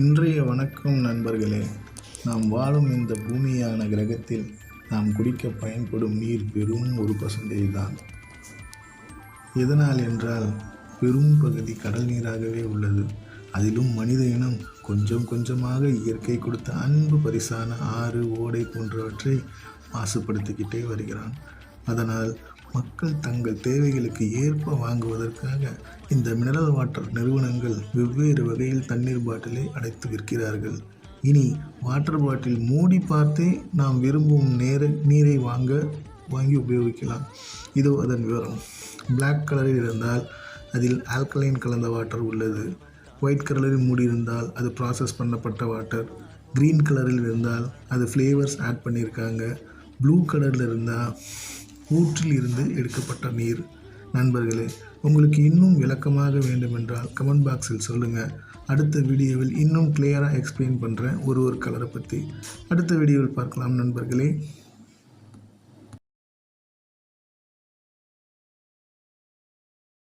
இன்றைய வணக்கம் நண்பர்களே. நாம் வாழும் இந்த பூமியான கிரகத்தில் நாம் குடிக்க பயன்படும் நீர் பெரும் ஒரு பர்சன்டேஜ் தான் எதனால் என்றால் பெரும் பகுதி கடல் நீராகவே உள்ளது. அதிலும் மனித இனம் கொஞ்சம் கொஞ்சமாக இயற்கை கொடுத்த அன்பு பரிசான ஆறு ஓடை போன்றவற்றை மாசுபடுத்திக்கிட்டே வருகிறான். அதனால் மக்கள் தங்கள் தேவைகளுக்கு ஏற்ப வாங்குவதற்காக இந்த மினரல் வாட்டர் நிறுவனங்கள் வெவ்வேறு வகையில் தண்ணீர் பாட்டிலை அடைத்து விற்கிறார்கள். இனி வாட்டர் பாட்டில் மூடி பார்த்தே நாம் விரும்பும் நேர நீரை வாங்க வாங்கி உபயோகிக்கலாம். இதோ அதன் விவரம். பிளாக் கலரில் இருந்தால் அதில் ஆல்கலைன் கலந்த வாட்டர் உள்ளது. ஒயிட் கலரில் மூடி இருந்தால் அது ப்ராசஸ் பண்ணப்பட்ட வாட்டர் க்ரீன் கலரில் இருந்தால் அது ஃப்ளேவர்ஸ் ஆட் பண்ணியிருக்காங்க. ப்ளூ கலரில் இருந்தால் ஊற்றில் இருந்து எடுக்கப்பட்ட நீர். நண்பர்களே உங்களுக்கு இன்னும் விளக்கமாக வேண்டுமென்றால் கமெண்ட் பாக்ஸில் சொல்லுங்கள் அடுத்த வீடியோவில் இன்னும் கிளியராக எக்ஸ்பிளைன் பண்ணுறேன் ஒரு ஒரு கலரை பற்றி அடுத்த வீடியோவில் பார்க்கலாம் நண்பர்களே.